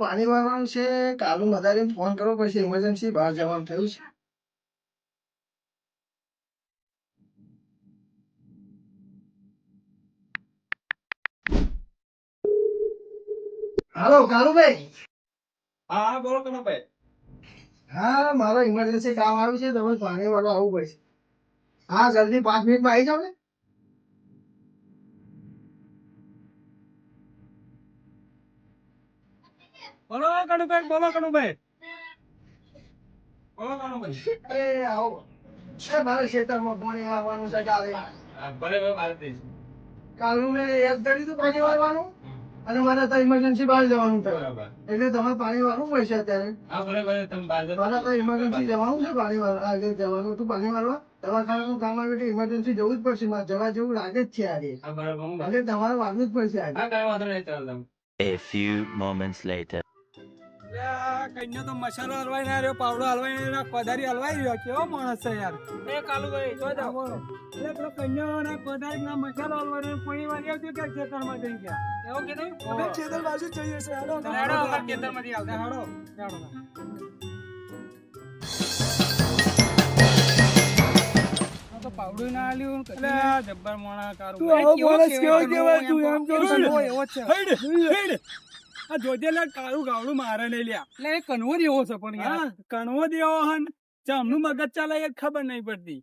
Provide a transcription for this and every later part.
પાણી વાળવાનું છે? કાલુ વધારે ફોન કરવો પડશે ઇમરજન્સી બહાર જવાનું થયું છે. હાલો કાલુભાઈ હા બોલો તમે હા મારો ઇમરજન્સી કામ આવ્યું છે તમે પાણી વાળો આવવું પડશે. હા જલ્દી પાંચ મિનિટમાં આવી જાઓ ને. બોલો કનુભાઈ બોલો કનુભાઈ. બોલો કનુભાઈ. એ આવો. છે મારા ખેતરમાં પાણી આવવાનું છે કાલે. ભલે ભલે મારે દઈશ. કાલનું મેં યાદ કરી દીધું પાણી વાળવાનું અને મારે તો ઇમરજન્સી બહાર જવાનું છે. એટલે તમારે પાણી વાળવું પડશે અત્યારે. હા ભલે ભલે તમે બહાર. મારે તો ઇમરજન્સી જવાનું છે પાણી વાળવા. આગળ જવાનું હતું પાણી વાળવા દવાખાનાનું કામ એટલે ઇમરજન્સી જવું જ પડશે. મારે જવા જેવું લાગે જ છે આજે. એટલે તમારે વાળવું જ પડશે આજે. કઈ વાંધો નહીં ચાલો A few moments later. કન્યા તો મસાલો હલવાઈ ના રહ્યો પાવડો હલવાઈ ના રહ્યો કોદારી હલવાઈ રહ્યો. કેવો માણસ છે યાર. એ કાલુભાઈ જો જાઓ. એટલે પેલો કન્યા ના કોદારી ના મસાલો હલવાઈ રહ્યો કોઈ વાર આવ્યો કે ખેતરમાં જઈ ગયા. એવું કીધું? અમે ખેતર બાજુ જઈએ છે હેડો હેડો. અમાર ખેતરમાંથી આવતા. હેડો હેડો. પાવડું ના આલ્યું એટલે જબ્બર મોણા કારું. તું આવો માણસ કેવો કેવાય તું એમ કહું એવો છે. હેડ. હેડ. આ જોજે લે કાળું ગાવડું મારે નહીં લ્યા. એટલે એ કનવો જ એવો છે પણ યાર. કણવો જ એવો હન ચમનું મગજ ચાલે એ ખબર નહીં પડતી.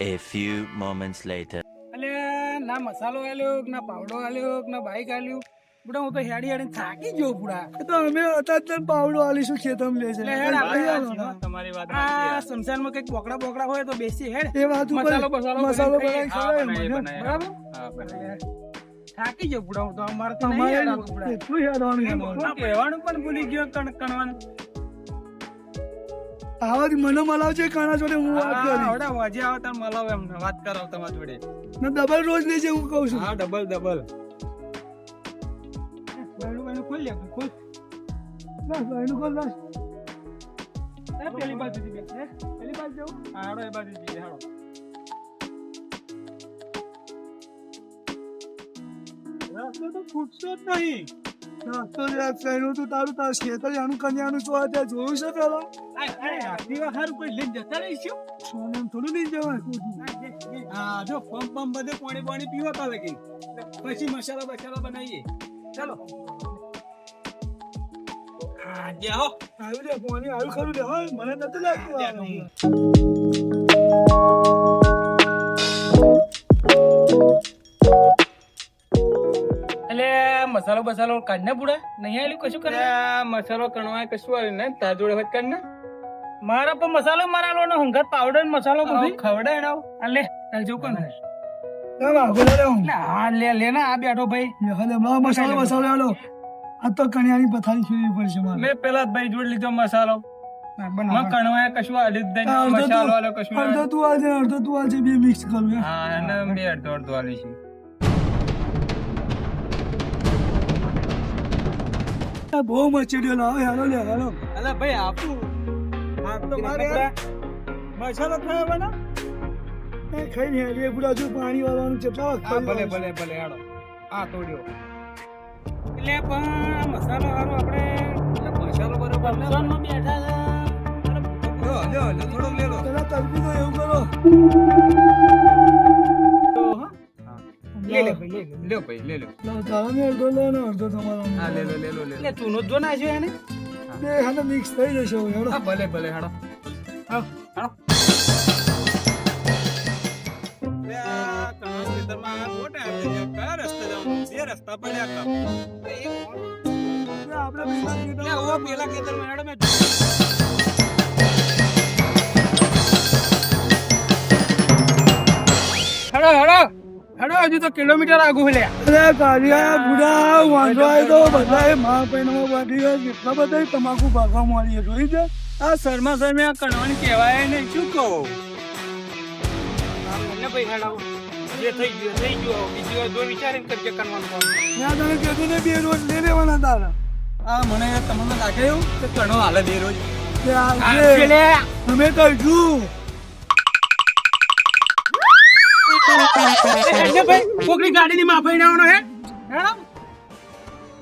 A few moments later. એટલે ના મસાલો આલ્યો ના પાવડો આલ્યો ના બાઈક આલ્યું. બુડા હું તો હેડી હેડી થાકી ગયો બુડા. તો અમે અત્યારે પાવડો આલીશું ખેતમ લે છે તમારી વાત આ સંસારમાં કંઈક બોકડા બોકડા હોય તો બેસી હેડ. એ વાત મસાલો મસાલો બનાવી હા, બરાબર. થાકી જો બુડા તો અમાર તો નહીં બુડા. કેટલું હેડવાનું છે કહેવાનું પણ ભૂલી ગયો કણ કણવાનું. આવા જ મને મલાવજે કાણા જોડે હું વાત કરી આવડે વાજે આવ તાર મલાવ એમ. વાત કરાવ તમાર જોડે. ના ડબલ રોજ લેજે હું કહું છું. હા ડબલ ડબલ. બૈરું ખોલ લે ખોલ. બસ, ભાઈનું ખોલ બસ. પેલી બાજુથી બેસ, પેલી બાજુ જવું? હા, હાલો એ બાજુ જઈએ, હાલો. તો ખૂટતો જ નહીં. તો તું તારું તાર ખેતર આનું કન્યાનું શું આ ત્યાં જોયું છે પેલા? આય, આય, આટલી વાર હારું કોઈ લઈને જતા રહીશું? સોને થોડું લઈ જવાય. હા જો પંપ પંપ બધે પાણી પાણી પીવા તો લગી પછી મસાલા બસાલા બનાવીએ. ચાલો. હા જે હો. આવ્યું લે પાણી આવ્યું ખરું લે હોય મને નથી લાગતું મસાલો બસાલો કાઢને પૂરા? નહીં આવેલું? કશું કરે મસાલો કણવા કશું આવ્યું ને તાર જોડે વાત કર ને મારા પણ મસાલો મારા લો હંગાત પાવડર ને મસાલો બધું? ખવડાય ને આ લે તાર જો કોણ ના, લે હું. એટલે હા લે લે આ બેઠો ભાઈ. લે, હાલે, માં મસાલો મસાલો આલો આ તો કન્યાની પથારી ફેરવી પડશે મારે. મેં પેલા ભાઈ જોડે લીધો મસાલો. કણવાય કશું આલ્યું જ અડધો તું- આલજે અડધો તું આલજે બે મિક્સ કરું હા. એને બે અડધો અડધો આલી છે. આ બહુ મચેડ્યો લાવો હેલો લે હેલો. અલા ભાઈ આપું. આ તો મારે મસાલો એ ખાઈને હેલીએ પૂરા જો પાણી વાળવાનું કેટલા વખત ભલે ભલે ભલે હાલો. આ તોડ્યો. એટલે પણ મસાલો વાળો આપણે મસાલો બરોબર બેઠા હતા લ્યો લ્યો થોડો લે લો તો એવું કરો. લે લે ભાઈ લે લે ભાઈ લે લો. લાવો, ને અડધો લે ને અડધો તમારો હા લે લો લે લો લે એટલે ચૂનો જો નાખ્યો એને? બે હાલે મિક્સ થઈ જશે હવે હેડો. ભલે ભલે હા રસ્તે જવાનું? બે રસ્તા પડ્યા હતા. આપણે એટલે પેલા હેડો હજુ તો કિલોમીટર આગુ લ્યા. અરે કાલિયા બુડા વાંધો આવ્યો તો બધાએ મા પૈનામાં બાંધી ગયા કેટલા બધા તમાકુ ભાગવા મારી જોઈ છે? આ શર્મા શર્મા કણવાની કહેવાય નહીં શું કહો? ભાઈ હેડો. જે થઈ ગયું થઈ ગયું. બીજી વાર જો વિચારીને કરજે કરવાનું કામ. તને કીધું ને બે રોજ લઈ લેવાના તારા. આ મને તમને લાગે એવું કે કણો હાલે બે રોજ? તમે આવજે. એટલે ભાઈ કોકની માફી લેવાનો હે? હેડમ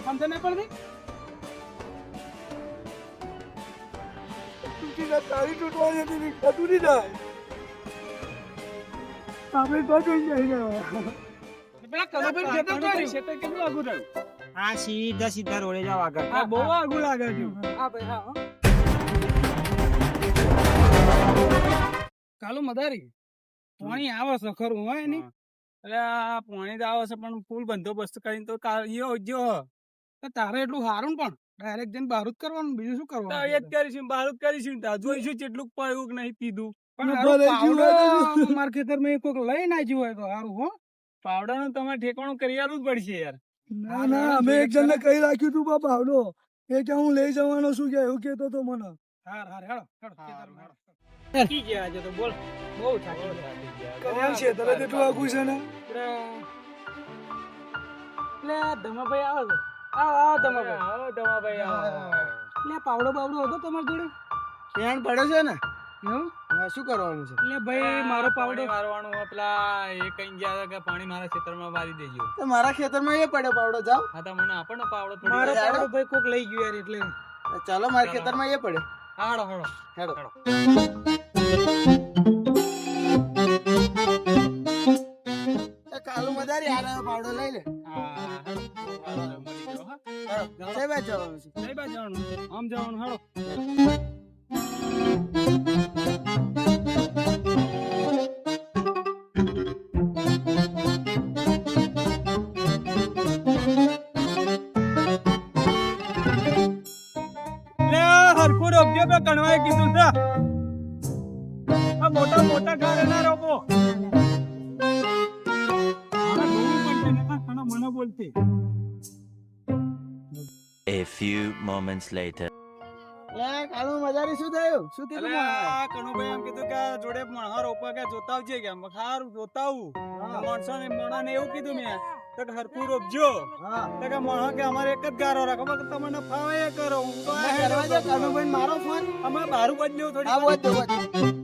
સમજણ નહીં પડતી? હા સીધા સીધા રોડે જાવ આગળ. હા બહુ આગળ લાગે છે. હા ભાઈ કાલુ મદારી. પાણી આવે છે ખરું હોય ને એટલે આ પાણી તો આવે છે પણ ફૂલ બંદોબસ્ત કરીને તો યો જો. તારે એટલું સારું પણ ડાયરેક્ટ જઈને બહાર જ કરવાનું બીજું શું કરવાનું? એ જ કરીશું બહાર જ કરીશું જોઈશું કેટલું પડ્યું કે નહીં પીધું. પણ ને મારા ખેતરમાં કોઈક લઈ ના જ્યું હોય તો સારું હો. પાવડાનું તમારે ઠેકાણું કરી જ પડશે યાર. ના ના અમે એક જણને કહી રાખ્યું તું બાપા આવડો એ કે હું લઈ જવાનો છું કે એવું કેતો તો મને. હાર હાર હેડો હેડો. હેડો. થાકી ગયા આજે તો બોલ. બહુ થાકી ગયા. કલ્યાણ છે? તરત એટલું આગું છે ને? એટલે ધમાભાઈ આવે છે આવો આવો ધમાભાઈ. આવો ધમાભાઈ આવો. એટલે પાવડો બાવડો હતો તમારી જોડે? ધ્યાન પડે છે ને? એવું? શું કરવાનું છે? એટલે ભાઈ મારો પાવડો પાણી મારવાનું પેલા એ કઈ ગયા કે પાણી મારા ખેતરમાં મારી દેજો. તો મારા ખેતરમાં એ પડ્યો પાવડો જાવ હા તો મને આપણને પાવડો મારો પાવડો ભાઈ કોક લઈ ગયું યાર એટલે. ચાલો મારા ખેતરમાં એ પડ્યો. હાડો. હાડો. હેડો. પાવડો લઈ લે. જવાનું આમ જવાનું હાલો. બોલતી A few moments later. લે કાલુ મદારી શું થયું? શું કીધું કનુભાઈ એમ કીધું કે જોડે મણહા રોપવા કે જોતા આવજે કે? હારું જોતા આવું માણસો ને મણા ને એવું કીધું મેં તો કે હરખું રોપજો. તો કે મણા કે અમારે એક જ ગારો રાખો. બાકી તમને ફાવે એ કરો. હું તો કાલુભાઈ મારો ફોન અમે બારું બદલ્યો થોડી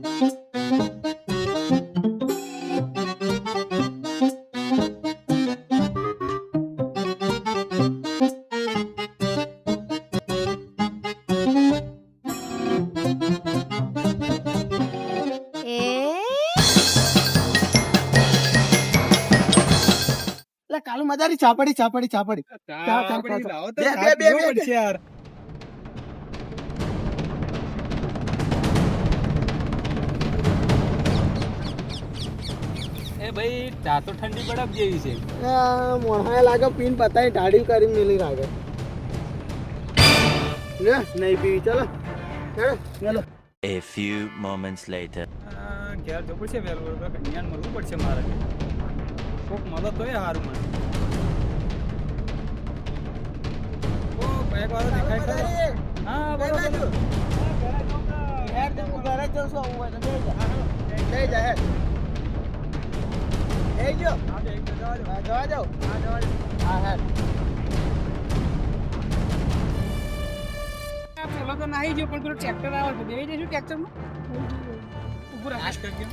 ચાપડી ચાપડી ચાપડી. ચા ચા, ચા, આપણી ચા. લાવો તો બે, બે, બે, પીવો બે. પડશે યાર. ભાઈ ચા તો ઠંડી બરફ જેવી છે. મોણાએ લાગે પીન પતાઈ ઢાળી કરીને મેલી લાગે. લે નહીં પીવી ચલો. ચાલો A few moments later. ઘેર જવું પડશે વહેલું મળવું પડશે મારે. કોક મળો તોય સારું મને. ઓ બેગ દેખાય ખરો. હા બરોબર હેડ તો હું ઘરે જ છું આવું હોય બે જા. લઈ જા હેડ. એ જો હા બેગ જવા દો. હા જવા જાવ હા જવા દો. હા હેડ. પેલો તો નાહી ગયો પણ પેલો ટ્રેક્ટર આવે છે. બેસી જઈશું ટ્રેક્ટરમાં ઉપર કરજો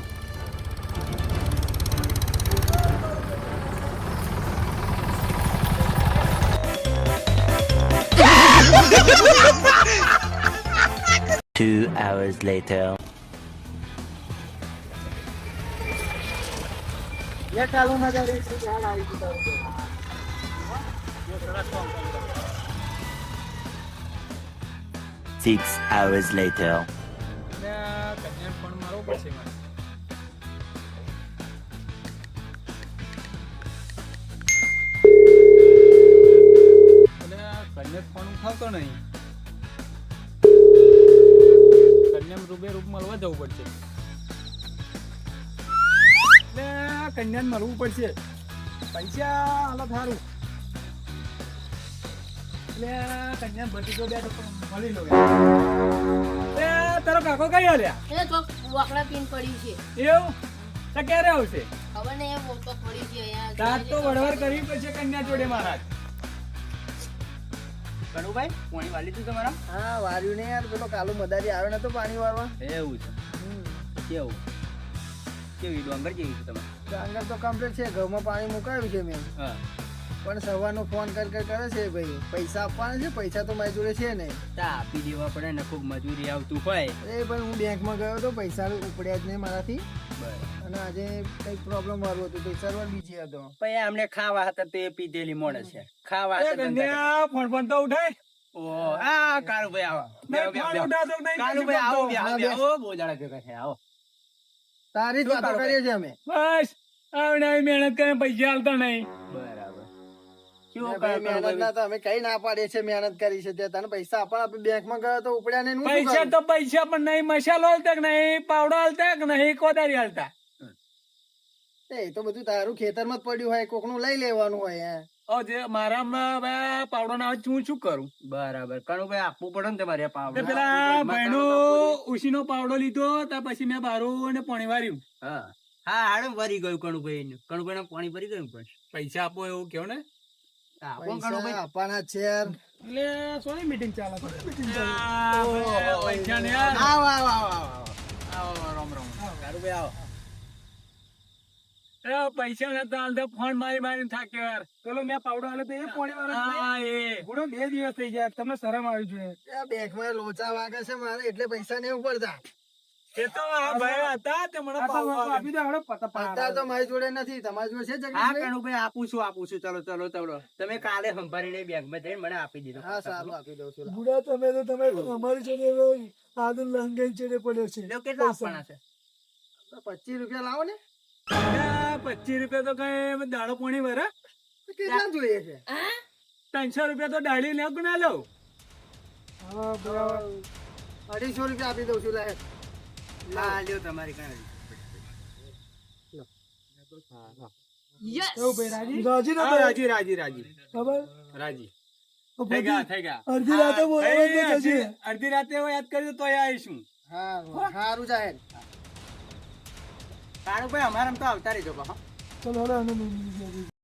Two hours later. Six hours later. ઉઠાવતો નહીં. કન્યામ રૂબે રૂપ મળવા જવું પડશે. કન્યાને મળવું પડશે. પૈસા હાલત સારું એટલે કન્યા બધી તો બે મળી લો તારો કાકો કઈ હાલ્યા? એ તો વાકડા પીન પડી છે. એવું? તો ક્યારે આવશે? ખબર નહીં એ મોટો પડી છે અહીંયા તો વડવર કરવી પડશે કન્યા જોડે મહારાજ. કનુભાઈ પાણી વાલી તું તમારા? હા વાર્યું ને યાર પેલો કાલો મદારી આવે ને તો પાણી વારવા એવું છે. કેવું કેવી ડોંગર કેવી છે તમે ડાંગર તો કમ્પ્લીટ છે ઘઉંમાં પાણી મુકાયું છે મેં. હા. પણ સવારનો ફોન કર કર કરે છે ભાઈ. પૈસા આપવાના છે પૈસા તો મારી જોડે છે ને. તા આપી દેવા પડે ને ખૂબ મજૂરી આવતું હોય. એ પણ હું બેંકમાં ગયો તો પૈસા ઉપડ્યા જ નહીં મારાથી. અને આજે કઈ પ્રોબ્લેમ વાળું હતું તો સર્વર બીજી હતો. પછી અમને ખાવા હતા તે પીધેલી મોડે છે. ખાવા હતા ફોન ફોન તો ઉઠાય. કરે. ઓહો, આ કાળુભાઈ આવો. બેહો, બેહો, ફોન બેહો. ઉઠાવતો કે નહીં? કાળુભાઈ આવો કશું બેહો, હા, બેહો. બહુ દાડા ભેગા થયા, આવો. તારી જ વાતો કરીએ છીએ અમે. બસ. આવડે આવી મહેનત કરીને પૈસા હાલતા નહીં. બરાબર. મહેનત ના અમે કઈ ના પાડીએ છીએ મહેનત કરી છે તે? તને પૈસા આપવા આપણે બેંકમાં ગયો તો ઉપડ્યા નહીં પૈસા કરું? તો પૈસા પણ નહીં મસાલો હાલતા કે નહીં? પાવડો હાલતા કે નહીં? કોદારી હાલતા? એ તો બધું તારું ખેતરમાં જ પડ્યું હોય કોકનું લઈ લેવાનું હોય ઓ જે મારામાં હવે પાવડો ના હું શું કરું? બરાબર. કાળુભાઈ આપવું પડે ને તમારે પાવડો. પેલા ભાઈનો તો ઉશીનો પાવડો લીધો ત્યાર પછી મેં બારું અને પાણી વાર્યું. હા. હા હાડું ભરી ગયું કણુભાઈ નું કણુભાઈ પાણી ભરી ગયું પણ પૈસા આપો એવું કેવું ને હા, કોણ પૈસા કણુભાઈ આપવાના છે એટલે સોની મીટિંગ ચાલે આ, ભાઈ, પૈસા ને આવો. આવો આવો આવો આવો, રામ રામ. કાળુભાઈ આવો. પૈસા નતા હાલતા ફોન મારી મારી થાક્યો યાર. પેલો મેં પાવડો હાલે તો એ પાણી વાળો હા એ. ગુડો બે દિવસ થઈ ગયા. તમને શરમ આવી જોઈએ. આ બેંકમાં લોચા વાગે છે મારે એટલે પૈસા નહીં ઉપડતા. એ તો ભાઈ હતા તે મને આપી દે હળો પતા તો મારી જોડે નથી તમારી જોડે છે હા જગદીશભાઈ? કણુભાઈ આપું છું આપું છું. ચલો ચલો ચલો. તમે કાલે સંભાળીને બેંકમાં જઈને મને આપી દીધો. હા સારું આપી દઉં છું બુડા તમે તો તમે અમારી જોડે આદુ લંગાઈ ચડે પડ્યો છે. લ્યો, કેટલા આપવાના છે? તો પચીસ રૂપિયા લાવો ને. પચીસ રૂપિયા તો કઈ દાડો પોણી ભરે તો કેટલા જોઈએ છે? ત્રણસો રૂપિયા તો દાડી લે કે ના લઉં. હા અઢીસો રૂપિયા આપી દઉં છું લાય. હા લ્યો તમારી કાંઈ. રાજી? રાજી? રાજી રાજી ખબર? રાજી. અડધી રાતે. અડધી- રાતે યાદ કર્યું તો આવીશું. હા સારું જાહેર. કાળુભાઈ અમારામાં તો આવતા રહેજો. ચલો